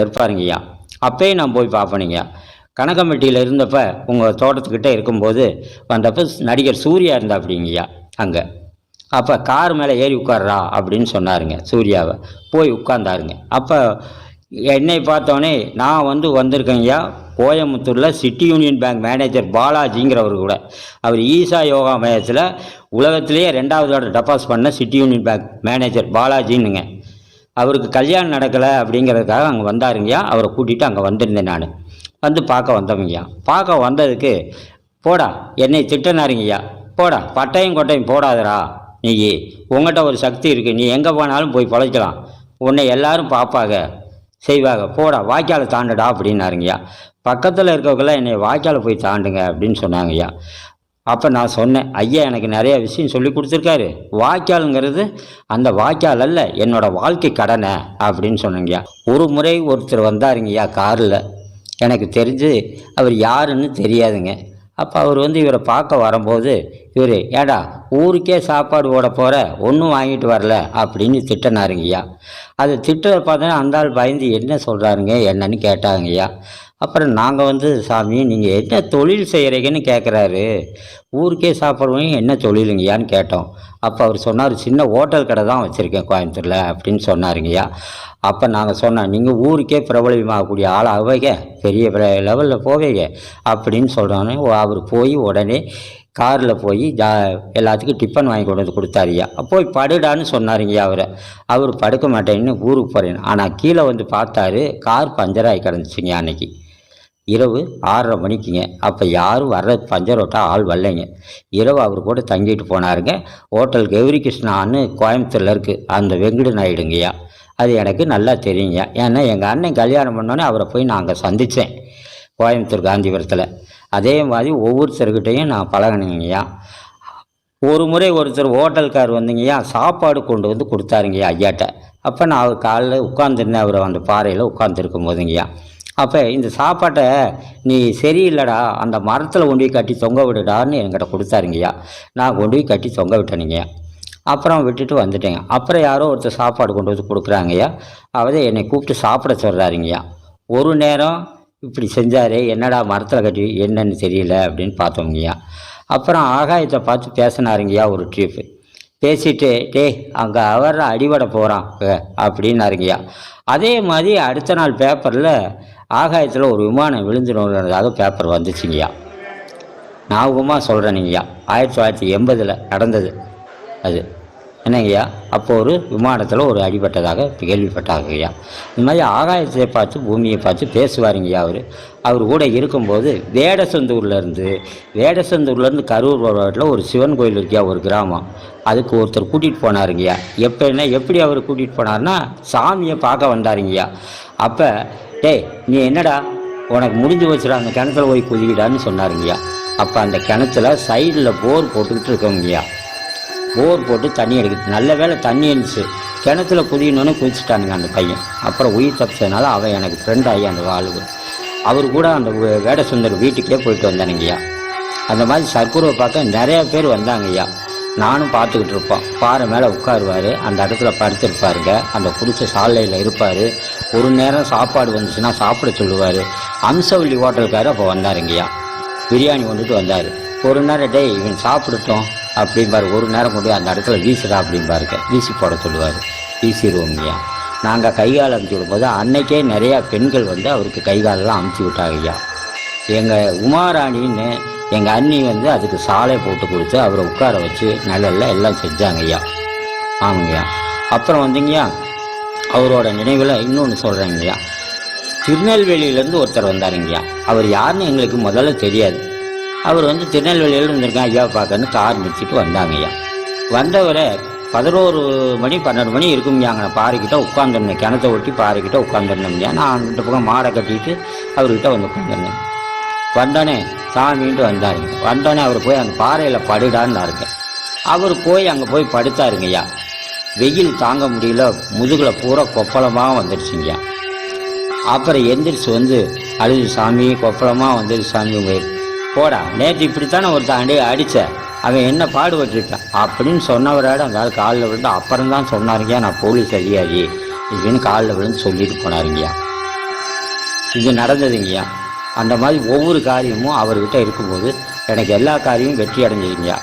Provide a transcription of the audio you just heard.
இருப்பாருங்கய்யா. அப்பயும் நான் போய் பார்ப்பேனுங்கய்யா. கனகம்பட்டியில் இருந்தப்ப உங்கள் தோட்டத்துக்கிட்ட இருக்கும்போது வந்தப்போ நடிகர் சூர்யா இருந்தா அப்படிங்கய்யா அங்கே. அப்போ கார் மேலே ஏறி உட்கார்றா அப்படின்னு சொன்னாருங்க சூர்யாவை. போய் உட்கார்ந்தாருங்க. அப்போ என்னை பார்த்தோன்னே நான் வந்து வந்திருக்கேங்கய்யா கோயம்புத்தூரில் சிட்டி யூனியன் பேங்க் மேனேஜர் பாலாஜிங்கிறவர் கூட. அவர் ஈசா யோகா மையத்தில் உலகத்திலேயே ரெண்டாவது தடவை டெபாசிட் பண்ண சிட்டி யூனியன் பேங்க் மேனேஜர் பாலாஜின்னுங்க. அவருக்கு கல்யாணம் நடக்கலை அப்படிங்கிறதுக்காக அங்கே வந்தாருங்கய்யா. அவரை கூட்டிகிட்டு அங்கே வந்திருந்தேன் நான். வந்து பார்க்க வந்தவங்கய்யா. பார்க்க வந்ததுக்கு போடா என்னை திட்டினாருங்கய்யா. போடா பட்டையும் கொட்டையும் போடாதரா நீ உங்கள்கிட்ட ஒரு சக்தி இருக்குது நீ எங்கே போனாலும் போய் பழைக்கலாம். உன்னை எல்லாரும் பார்ப்பாங்க. செய்வாங்க. போடா வாய்க்காலை தாண்டுடா அப்படின்னாருங்கய்யா. பக்கத்தில் இருக்கவங்களாம் என்னை வாய்க்காலை போய் தாண்டுங்க அப்படின்னு சொன்னாங்கய்யா. அப்போ நான் சொன்னேன் ஐயா எனக்கு நிறைய விஷயம் சொல்லி கொடுத்துருக்காரு. வாய்க்காலுங்கிறது அந்த வாய்க்கால் அல்ல என்னோட வாழ்க்கை கடனை அப்படின்னு சொன்னேங்கய்யா. ஒரு முறை ஒருத்தர் வந்தாருங்கய்யா காரில். எனக்கு தெரிஞ்சு அவர் யாருன்னு தெரியாதுங்க. அப்போ அவர் வந்து இவரை பார்க்க வரும்போது இவர் ஏடா ஊருக்கே சாப்பாடு ஓட போகிற ஒன்றும் வாங்கிட்டு வரல அப்படின்னு திட்டினாருங்கய்யா. அது திட்டத்தை பார்த்தோன்னா அந்த ஆள் பயந்து என்ன சொல்கிறாருங்க என்னன்னு கேட்டாங்கய்யா. அப்புறம் நாங்கள் வந்து சாமி நீங்கள் என்ன தொழில் செய்கிறீங்கன்னு கேட்குறாரு ஊருக்கே சாப்பிடுவோம் என்ன தொழிலுங்கய்யான்னு கேட்டோம். அப்போ அவர் சொன்னார் சின்ன ஹோட்டல் கடை தான் வச்சுருக்கேன் கோயம்புத்தூரில் அப்படின்னு சொன்னாருங்கய்யா அப்போ நாங்கள் சொன்னோம் நீங்கள் ஊருக்கே பிரபலமாகக்கூடிய ஆள் ஆவீங்க பெரிய லெவலில் போவீங்க அப்படின்னு சொல்கிறோன்னே அவர் போய் உடனே காரில் போய் ஜா எல்லாத்துக்கும் டிஃபன் வாங்கி கொண்டு வந்து கொடுத்தாருய்யா போய் படுடான்னு சொன்னாருங்கய்யா அவரை. அவர் படுக்க மாட்டேன்னு ஊருக்கு போகிறேன் ஆனால் கீழே வந்து பார்த்தாரு கார் பஞ்சராகி கிடந்துச்சுங்க அன்னைக்கு. இரவு ஆறரை மணிக்குங்க. அப்போ யாரும் வர்ற பஞ்சரோட்டா ஆள் வரலைங்க. இரவு அவர் கூட தங்கிட்டு போனாருங்க. ஹோட்டல் கௌரி கிருஷ்ணான்னு கோயம்புத்தூரில் இருக்குது அந்த வெங்கடு நாயுடுங்கய்யா. அது எனக்கு நல்லா தெரியுங்க. ஏன்னா எங்கள் அண்ணன் கல்யாணம் பண்ணோன்னே அவரை போய் நான் அங்கே சந்தித்தேன் கோயம்புத்தூர் காந்திபுரத்தில். அதே மாதிரி ஒவ்வொருத்தர்கிட்டையும் நான் பழகினேங்கய்யா. ஒரு முறை ஒருத்தர் ஹோட்டல்கார் வந்துங்கய்யா சாப்பாடு கொண்டு வந்து கொடுத்தாருங்கய்யா ஐயாட்ட. அப்போ நான் அவர் காலைல உட்காந்துருந்தேன் அவர் அந்த பாறையில் உட்காந்துருக்கும் போதுங்கய்யா. அப்போ இந்த சாப்பாட்டை நீ சரியில்லைடா அந்த மரத்தில் கொண்டு போய் கட்டி தொங்க விடுடான்னு என்கிட்ட கொடுத்தாருங்கய்யா. நான் கொண்டு போய் கட்டி தொங்க விட்டேனுங்கய்யா. அப்புறம் விட்டுட்டு வந்துட்டேங்க. அப்புறம் யாரோ ஒருத்தர் சாப்பாடு கொண்டு வந்து கொடுக்குறாங்கய்யா. அவரே என்னை கூப்பிட்டு சாப்பிட சொல்கிறாருங்கய்யா ஒரு நேரம் இப்படி செஞ்சாரு என்னடா மரத்தில் கட்டி என்னன்னு தெரியல அப்படின்னு பார்த்தோங்கய்யா அப்புறம் ஆகாயத்தை பார்த்து பேசினாருங்கய்யா ஒரு ட்ரிப்பு பேசிட்டு டேய் அங்கே அவர் அடிபட போகிறான் அப்படின்னாருங்கய்யா. அதே மாதிரி அடுத்த நாள் பேப்பரில் ஆகாயத்தில் ஒரு விமானம் விழுந்துடுங்கிறதுக்காக பேப்பர் வந்துச்சுங்கய்யா. ஞாபகமாக சொல்கிறேனுங்கய்யா ஆயிரத்தி தொள்ளாயிரத்தி எண்பதில் நடந்தது அது. என்னங்கய்யா? அப்போ ஒரு விமானத்தில் ஒரு அடிபட்டதாக கேள்விப்பட்டாங்கய்யா. இந்த மாதிரி ஆகாயத்தை பார்த்து பூமியை பார்த்து பேசுவாருங்கய்யா அவர். அவர் கூட இருக்கும்போது வேடசந்தூர்லேருந்து வேடசந்தூர்லேருந்து கரூர் ரோட்டில் ஒரு சிவன் கோயில் இருக்கியா ஒரு கிராமம். அதுக்கு ஒருத்தர் கூட்டிகிட்டு போனாருங்கய்யா. எப்படின்னா எப்படி அவர் கூட்டிகிட்டு போனார்னா சாமியை பார்க்க வந்தாருங்கய்யா. அப்போ டேய் நீ என்னடா? உனக்கு முடிஞ்சு வச்சுடா அந்த கிணத்துல போய் குதிக்கிடான்னு சொன்னாருங்கய்யா அப்போ அந்த கிணத்துல சைடில் போர் போட்டுக்கிட்டு இருக்கோங்கய்யா போர் போட்டு தண்ணி எடுக்குது. நல்ல வேளை தண்ணி இருந்துச்சு. கிணத்துல குதிக்கணுன்னு குதிச்சுட்டானுங்க அந்த பையன். அப்புறம் உயிர் தப்பிச்சதுனால அவன் எனக்கு ஃப்ரெண்ட் ஆகி அந்த ஆளு அவர் கூட அந்த வேடசுந்தர் வீட்டுக்கே போயிட்டு வந்தானுங்கய்யா அந்த மாதிரி சர்க்குருவை பார்க்க நிறையா பேர் வந்தாங்கய்யா நானும் பார்த்துக்கிட்டு இருப்போம். பாறை மேலே உட்காருவார். அந்த இடத்துல படுத்திருப்பாருங்க. அந்த பிடிச்ச சாலையில் இருப்பார். ஒரு நேரம் சாப்பாடு வந்துச்சுன்னா சாப்பிட சொல்லுவார். அம்சவள்ளி ஹோட்டலுக்காரு அப்போ வந்தாருங்கய்யா பிரியாணி கொண்டுட்டு வந்தார். ஒரு நேரம் டேய் இவன் சாப்பிடட்டும். அப்படிம்பாரு. ஒரு நேரம் கொண்டு அந்த இடத்துல வீசுடா அப்படிம்பாருங்க வீசி போட சொல்லுவார். வீசிடுவோங்கய்யா நாங்கள் கைகால் அமுச்சு விடும்போது அன்னைக்கே நிறையா பெண்கள் வந்து அவருக்கு கைகாலெல்லாம் அமுச்சு விட்டாங்க ஐயா. எங்கள் உமாராணின்னு எங்கள் அண்ணி வந்து அதுக்கு சாலை போட்டு கொடுத்து அவரை உட்கார வச்சு நிழல்ல எல்லாம் செஞ்சாங்க ஐயா. ஆமாங்கய்யா. அப்புறம் வந்துங்கய்யா. அவரோட நினைவில் இன்னொன்று சொல்கிறேங்கய்யா திருநெல்வேலியிலேருந்து ஒருத்தர் வந்தாருங்கய்யா அவர் யாருன்னு எங்களுக்கு முதல்ல தெரியாது. அவர் வந்து திருநெல்வேலியில் இருந்திருக்கேன் ஐயா பார்க்கன்னு கார் நிறுத்திட்டு வந்தாங்கய்யா வந்தவரை பதினோரு மணி பன்னெண்டு மணி இருக்குங்கய்யா அங்கே பாறைக்கிட்ட உட்காந்துருந்தேன் கிணத்த ஒட்டி பாறைக்கிட்ட உட்காந்துருந்தோம்யா நான் அந்த பக்கம் மாடை கட்டிட்டு அவர்கிட்ட வந்து உட்காந்துருந்தேன் வந்தோடனே சாமின்ட்டு வந்தாருங்க வந்தோடனே அவர் போய் அந்த பாறையில் படுடான்னு இருக்கேன். அவர் போய் அங்கே போய் படுத்தாருங்கய்யா வெயில் தாங்க முடியல முதுகில் பூரா கொப்பளமாக வந்துடுச்சுங்க அப்புறம் எந்திரிச்சு வந்து அழுது சாமி கொப்பளமாக வந்துடுச்சு சாமி உங்க போடா நேற்று இப்படித்தானே ஒருத்தன் அடித்த அவன் என்ன பாடுபட்டுருக்கான்? அப்படின்னு சொன்னவரோட அந்த ஆள் காலில் விழுந்து அப்புறம் தான் சொன்னாருங்கய்யா நான் போலீஸ் அதிகாரி. இப்படின்னு காலில் விழுந்து சொல்லிட்டு போனாருங்கய்யா. இது நடந்ததுங்கய்யா. அந்த மாதிரி ஒவ்வொரு காரியமும் அவர்கிட்ட இருக்கும்போது எனக்கு எல்லா காரியமும் வெற்றி அடைஞ்சதுங்கய்யா.